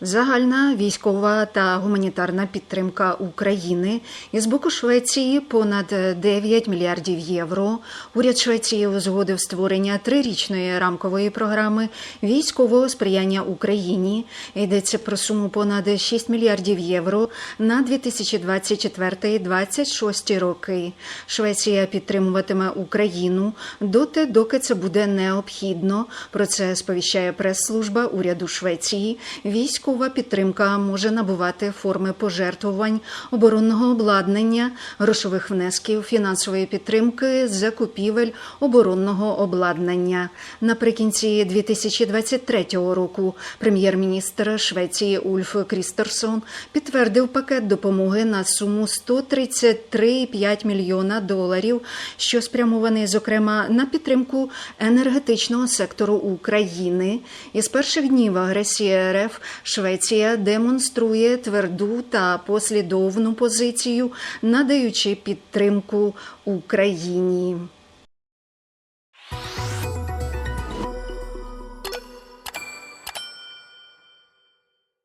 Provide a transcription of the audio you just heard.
Загальна військова та гуманітарна підтримка України із боку Швеції понад 9 мільярдів євро. Уряд Швеції узгодив створення трирічної рамкової програми військового сприяння Україні. Йдеться про суму понад 6 мільярдів євро на 2024-2026 роки. Швеція підтримуватиме Україну доти, доки це буде необхідно. Про це сповіщає прес-служба уряду Швеції. Військова підтримка може набувати форми пожертвувань, оборонного обладнання, грошових внесків, фінансової підтримки, закупівель оборонного обладнання. Наприкінці 2023 року прем'єр-міністр Швеції Ульф Крістерсон підтвердив пакет допомоги на суму 133,5 мільйона доларів, що спрямований, зокрема, на підтримку енергетичного сектору України. Із перших днів агресії РФ Швеція демонструє тверду та послідовну позицію, надаючи підтримку Україні.